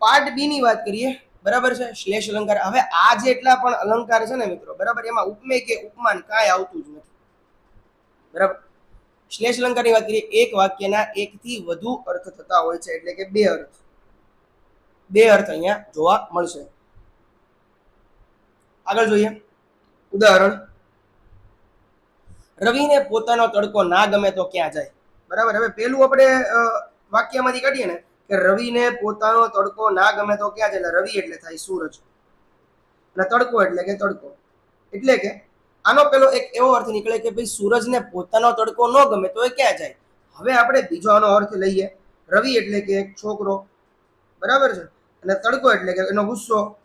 Part B ની વાત કરીએ, બરાબર છે? શ્લેષ અલંકાર. હવે આ જેટલા પણ અલંકાર છે ને મિત્રો, બરાબર, એમાં ઉપમેય કે ઉપમાન કાંઈ આવતું જ નથી. બરાબર? શ્લેષ અલંકારની વાત કરીએ, એક વાક્યના એકથી વધુ અર્થ થતા હોય છે, એટલે કે બે અર્થ. બે અર્થ અહીંયા જોવા મળશે. આગળ જોઈએ. ઉદાહરણ. રવિને પોતાનો તડકો ના ગમે તો ક્યાં જાય? બરાબર? હવે પેલું આપણે વાક્યમાંથી કાઢીએ ને કે રવિને પોતાનો તડકો ના ગમે તો ક્યાં છે એટલે રવિ એટલે થાય સૂરજ. અને તડકો એટલે કે તડકો. એટલે કે આનો પેલો એક એવો અર્થ નીકળે કે ભાઈ સૂરજને પોતાનો તડકો ન ગમે તો એ ક્યાં જાય? હવે આપણે બીજો આનો અર્થ લઈએ. રવિ એટલે કે એક છોકરો. બરાબર છે? અને તડકો એટલે કે એનો ગુસ્સો.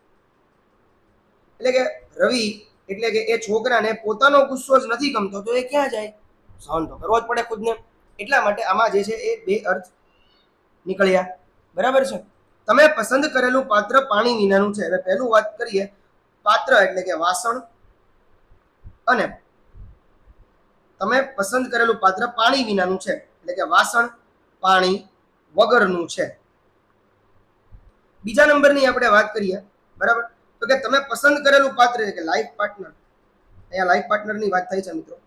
એટલે કે રવિ એટલે કે એ છોકરાને પોતાનો ગુસ્સો જ નથી ગમતો તો એ ક્યાં જાય? સહન તો કરવો જ પડે ખુદને. એટલા માટે આમાં જે છે એ બે અર્થ નીકળ્યા બરાબર છે? તમે પસંદ કરેલું પાત્ર પાણી વિનાનું છે. હવે પહેલું વાત કરીએ પાત્ર એટલે કે વાસણ. અને તમે પસંદ કરેલું પાત્ર પાણી વિનાનું છે. એટલે કે વાસણ, પાણી વગરનું છે. બીજા નંબરની આપણે વાત કરીએ. બરાબર? તો કે તમે પસંદ કરેલું પાત્ર એટલે કે લાઈફ પાર્ટનર અહીંયા લાઈફ પાર્ટનરની વાત થાય છે મિત્રો.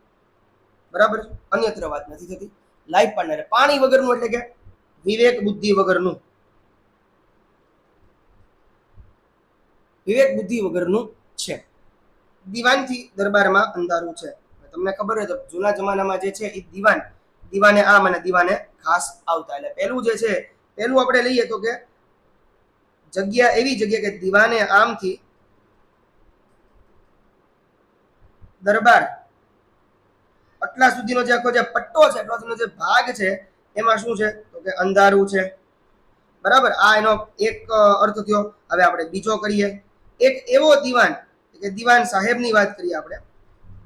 બરાબર? અન્યત્ર વાત નથી થતી. લાઈફ પાર્ટનર પાણી વગરનું એટલે કે વિવેક બુદ્ધિ વગરનું. વિવેક બુદ્ધિ વગરનું છે. દીવાનથી દરબારમાં અંધારું છે. તમને ખબર તો જૂના જમાનામાં જે છે એ દીવાન, દીવાને આમ અને દીવાને ખાસ આવતા. એટલે પહેલું જે છે, પહેલું આપણે લઈએ તો કે જગ્યા એવી જગ્યા કે દીવાને આમથી દરબાર આટલા સુધીનો જે આખો જે પટ્ટો છે એટલા સુધીનો જે ભાગ છે, એમાં શું છે? કે અંધારું છે. બરાબર? આ એનો એક અર્થ થયો. હવે આપણે બીજો કરીએ. એક એવો દિવાન, કે દિવાન સાહેબની વાત કરીએ આપણે.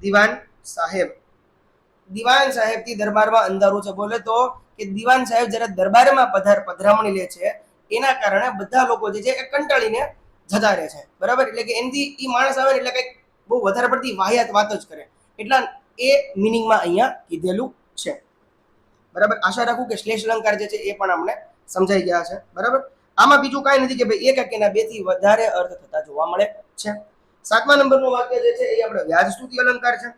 દિવાન સાહેબ. દિવાન સાહેબથી દરબારમાં અંધારું છે. બોલે તો કે દિવાન સાહેબ જ્યારે દરબારમાં પધાર, પધરામણી લે છે, એના કારણે બધા લોકો જે છે એ કંટાળીને જતા રહે છે. બરાબર? એટલે કે એનથી એ માણસ આવે એટલે કંઈક બહુ વધારે પડતી વાહિયાત વાત જ કરે. એટલા એ મિનિંગમાં અહીંયા કીધેલું છે. બરાબર? આશા રાખું કે શ્લેષ અલંકાર જે છે એ પણ અમને સમજાઈ ગયા છે. બરાબર? આમાં બીજું કાંઈ નથી કે ભાઈ એક અકેના બેથી વધારે અર્થ થતા જોવા મળે છે. સાતમા નંબરનું વાક્ય જે છે એ આપણે વ્યાજ સ્તુતિ અલંકાર છે.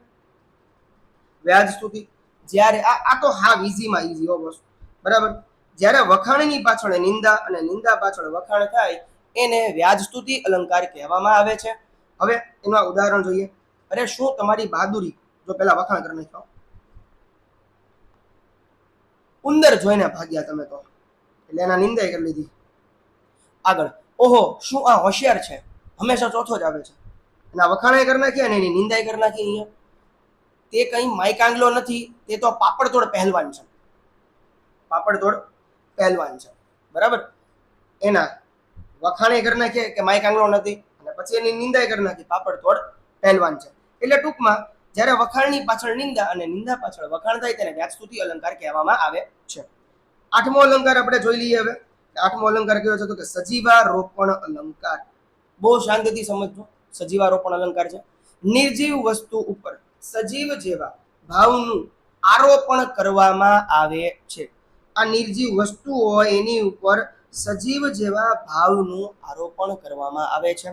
વ્યાજ સ્તુતિ જ્યારે આ આ તો હા ઈઝીમાં ઈઝી, હો, બસ. બરાબર? જ્યારે વખાણની પાછળ નિંદા અને નિંદા પાછળ વખાણ થાય, એને વ્યાજ સ્તુતિ અલંકાર કહેવામાં આવે છે. હવે એનું ઉદાહરણ જોઈએ. અરે, શું તમારી બહાદુરી? જો પેલા વખાણ કરી નાખ્યો. ઉંદર જોઈને ભાગ્યા તમે તો. એટલે એના નિંદાઈ કરી લીધી. આગળ, ઓહો, શું આ હોશિયાર છે? હંમેશા ચોથો જ આવે છે. એના વખાણાય કરી નાખ્યા અને એની નિંદાઈ કરી નાખી અહીંયા. તે કંઈ માયકાંગલો નથી, તે તો પાપડતોડ પહેલવાન છે. પાપડતોડ પહેલવાન છે. બરાબર? એના વખાણે કરી નાખીએ કે માયકાંગલો નથી, અને પછી એની નિંદાઈ કરી નાખી, પાપડતોડ પહેલવાન છે. એટલે ટૂંકમાં જ્યારે વખાણની પાછળ નિંદા અને નિંદા પાછળ વખાણ થાય તેને વ્યાજસ્તુતિ અલંકાર કહેવામાં આવે છે. આઠમો અલંકાર આપણે જોઈ લઈએ હવે. આઠમો અલંકાર કયો છે તો કે સજીવા રોપણ અલંકાર. બહુ શાંતિથી સમજજો. સજીવા રોપણ અલંકાર છે. નિર્જીવ વસ્તુ ઉપર સજીવ જેવા ભાવનું આરોપણ કરવામાં આવે છે. આ નિર્જીવ વસ્તુ હોય એની ઉપર સજીવ જેવા ભાવનું આરોપણ કરવામાં આવે છે.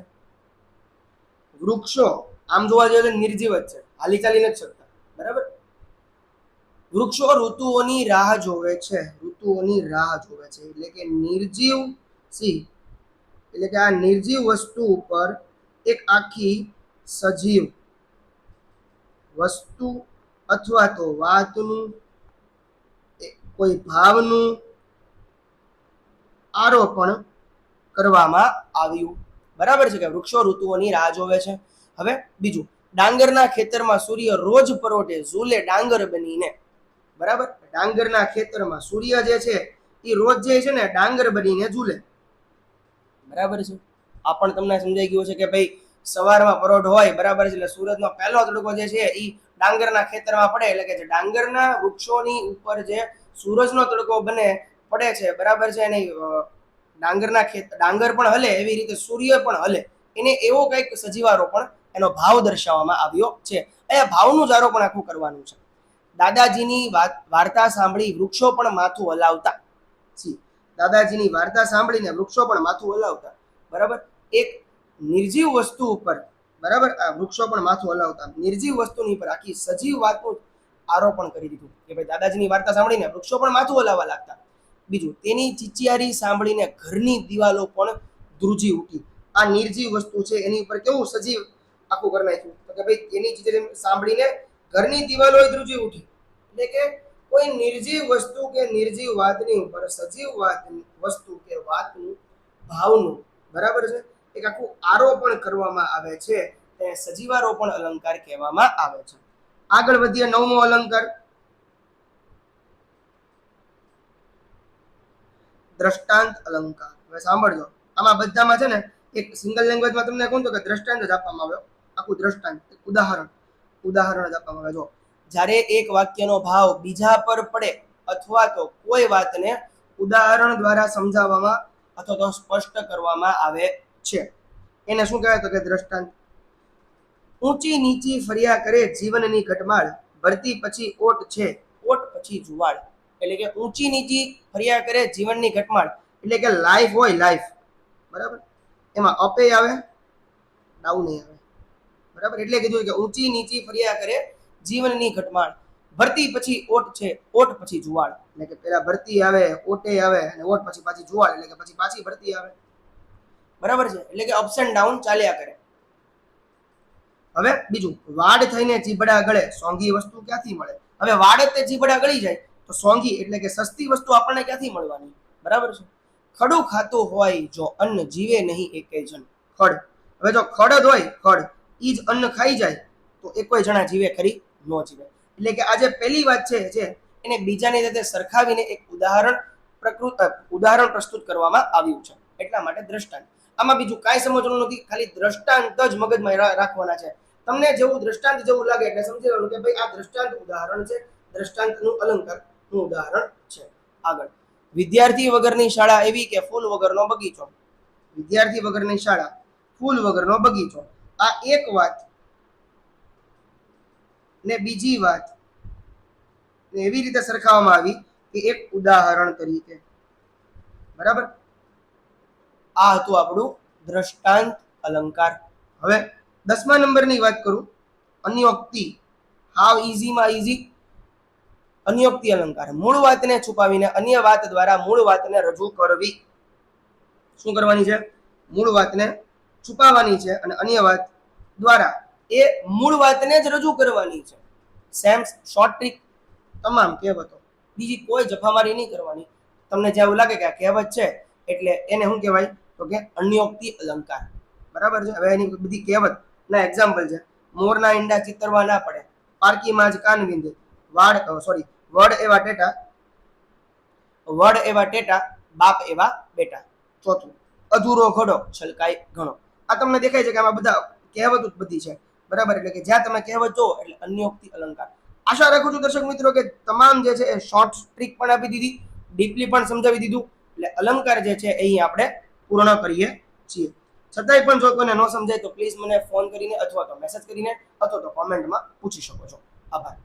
વૃક્ષો, આમ જોવા જઈએ તો નિર્જીવ જ છે. હાલી ચાલી નથી શકતા. બરાબર? વૃક્ષો ઋતુઓની રાહ જોવે છે. ઋતુઓની રાહ જોવે છે. એટલે કે નિર્જીવ સી એટલે કે આ નિર્જીવ વસ્તુ ઉપર એક આખી સજીવ વસ્તુ અથવા તો વાતનું કોઈ ભાવનું આરોપણ કરવામાં આવ્યું. બરાબર છે કે વૃક્ષો ઋતુઓની રાહ જોવે છે? હવે બીજું ડાંગરના ખેતરમાં સૂર્ય રોજ પરોટે ઝૂલે ડાંગર બનીને. બરાબર? ડાંગરના ખેતરમાં સૂર્ય જે છે એ રોજ જે છે ને ડાંગર બનીને ઝૂલે. બરાબર છે? આ પણ તમને સમજાઈ ગયું છે કે ભાઈ, સવારમાં પરોઢ હોય, બરાબર છે, એટલે સુરતમાં પહેલો તડકો જે છે એ ડાંગરના ખેતરમાં પડે, એટલે કે જે ડાંગરના વૃક્ષોની ઉપર જે સૂરજનો તડકો બને, પડે છે, બરાબર છે અને ડાંગરના ખેત, ડાંગર પણ હલે, એવી રીતે સૂર્ય પણ હલે. એને એવો કંઈક સજીવારોપણ એનો ભાવ દર્શાવવામાં આવ્યો છે. અહીંયા ભાવનું જારો પણ આખું કરવાનું છે. દાદાજીની વાર્તા સાંભળી વૃક્ષો પણ માથું હલાવતા. દાદાજીની વાર્તા સાંભળીને વૃક્ષો પણ માથું હલાવતા. બરાબર? એક નિર્જીવ વસ્તુ ઉપર, બરાબર? આ વૃક્ષો પણ માથું હલાવતા. નિર્જીવ વસ્તુની પર આખી સજીવ વાતનું આરોપણ કરી દીધું કે ભાઈ દાદાજીની વાર્તા સાંભળીને વૃક્ષો પણ માથું હલાવવા લાગતા. બીજું, તેની ચિચિયારી સાંભળીને ઘરની દિવાલો પણ ધ્રુજી ઉઠી. આ નિર્જીવ વસ્તુ છે, એની ઉપર કેવું સજીવ આખું ઘર નાખ્યું. તો કે ભાઈ એની ચીજે સાંભળીને ઘરની દિવાલો ધ્રુજી ઉઠી. એટલે કે કોઈ નિર્જીવ વસ્તુ કે નિર્જીવ વાતની ઉપર, સજીવ વાત વસ્તુ કે વાતનું ભાવનું, બરાબર છે? એક આખું આરોપણ કરવામાં આવે છે, તેને સજીવારોપણ અલંકાર કહેવામાં આવે છે. આગળ વધીએ નવમો અલંકાર. દ્રષ્ટાંત અલંકાર. હવે સાંભળજો. આમાં બધામાં છે ને એક સિંગલ લેંગ્વેજમાં તમને કહું તો કે દ્રષ્ટાંત જ આપવામાં આવ્યો. આખું દ્રષ્ટાંત, ઉદાહરણ ઉદાહરણ જ આપવામાં આવે. જો જ્યારે એક વાક્યનો ભાવ બીજા પર પડે અથવા તો કોઈ વાતને ઉદાહરણ દ્વારા સમજાવવામાં અથવા તો સ્પષ્ટ કરવામાં આવે છે. એને શું કહેવાય તો કે દ્રષ્ટાંત? ઊંચી નીચી ફર્યા કરે જીવનની ઘટમાળ, ભરતી પછી ઓટ છે, ઓટ પછી જુવાળ. એટલે કે ઊંચી નીચી ફર્યા કરે જીવનની ઘટમાળ, એટલે કે લાઈફ હોય લાઈફ બરાબર? એમાં અપે આવે, ડાઉન આવે. બરાબર? એટલે કીધું કે ઊંચી નીચી ફર્યા કરે જીવનની ઘટમાળ. ભરતી પછી ઓટ છે, ઓટ પછી જુવાળ. એટલે કે પેલા ભરતી આવે, ઓટે આવે અને ઓટ પછી પાછી જુવાળ, એટલે કે પછી પાછી ભરતી આવે. બરાબર છે? એટલે કે અપ્સ એન્ડ ડાઉન ચાલ્યા કરે. હવે બીજું, વાડ થઈને ચીબડા ગળે, સોંગી વસ્તુ ક્યાંથી મળે? હવે વાડ તે ચીબડા ગળી જાય, તો સોંગી એટલે કે સસ્તી વસ્તુ આપણને ક્યાંથી મળવાની? બરાબર છે? ખડું ખાતું હોય જો અન્ન જીવે નહીં એકે જણ ખડ. હવે જો ખડ હોય, ખડ. ઈ જ અન્ન ખાઈ જાય, તો એ કોઈ જણા જીવે ખરી? ન જીવે. એટલે કે આજે પહેલી વાત છે જે, એને બીજાની સાથે સરખાવીને એક ઉદાહરણ પ્રકૃત ઉદાહરણ પ્રસ્તુત કરવામાં આવ્યું છે. એટલા માટે દ્રષ્ટાંત. આમાં બીજું કાંઈ સમજવાનું નથી, ખાલી દ્રષ્ટાંત જ મગજમાં રાખવાના છે. તમને જેવું દ્રષ્ટાંત જેવું લાગે એટલે સમજી લેવાનું કે ભાઈ આ દ્રષ્ટાંત ઉદાહરણ છે, દ્રષ્ટાંતનું અલંકારનું ઉદાહરણ છે. આગળ. વિદ્યાર્થી વગરની શાળા એવી કે ફૂલ વગરનો બગીચો. વિદ્યાર્થી વગરની શાળા ફૂલ વગરનો બગીચો. આ એક વાત ને બીજી વાત એવી રીતે સરખાવવામાં આવી કે એક ઉદાહરણ તરીકે. બરાબર? આ હતું આપણું દ્રષ્ટાંત અલંકાર. હવે દસમા નંબરની વાત કરું. અન્યોક્તિ. હાવ ઇઝીમાં ઇઝી અન્યોક્તિ અલંકાર. મૂળ વાતને છુપાવીને અન્ય વાત દ્વારા મૂળ વાતને રજૂ કરવી. શું કરવાની છે? મૂળ વાતને છુપાવવાની છે અને અન્ય વાત દ્વારા એ મૂળ વાતને જ રજૂ કરવાની છે. સેમ્સ શોર્ટ ટ્રીક તમામ કહેવતો. બીજી કોઈ જફામારી નહીં કરવાની. તમને જ્યાં એવું લાગે કે આ કહેવત છે, એટલે એને શું કહેવાય? તો કે અન્યોક્તિ અલંકાર. બરાબર છે? હવે એની બધી કહેવત ના એક્ઝામ્પલ છે. મોરના ઈંડા ચિતરવા ના પડે. પારકીમાં જ કાન વિંધે. વાડ સોરી વડ એવા ટેટા, વડ એવા ટેટા, બાપ એવા બેટા. ચોથું, અધૂરો ઘડો છલકાય ઘણો. આ તમને દેખાય છે કે આમાં બધા કહેવત ઉત્પત્તિ છે. બરાબર એટલે કે જ્યાં તમે કહેવત જો એટલે અન્યોક્તિ અલંકાર. આશા રાખું છું દર્શક મિત્રો કે તમામ જે છે એ શોર્ટ ટ્રીક પણ આપી દીધી ડીપલી પણ સમજાવી દીધું. એટલે અલંકાર જે છે એ આપણે પૂર્ણ કરીએ છીએ. છતાંય પણ જો કોઈને ન સમજાય તો પ્લીઝ મને ફોન કરીને અથવા તો મેસેજ કરીને અથવા તો કોમેન્ટમાં પૂછી શકો છો. આભાર.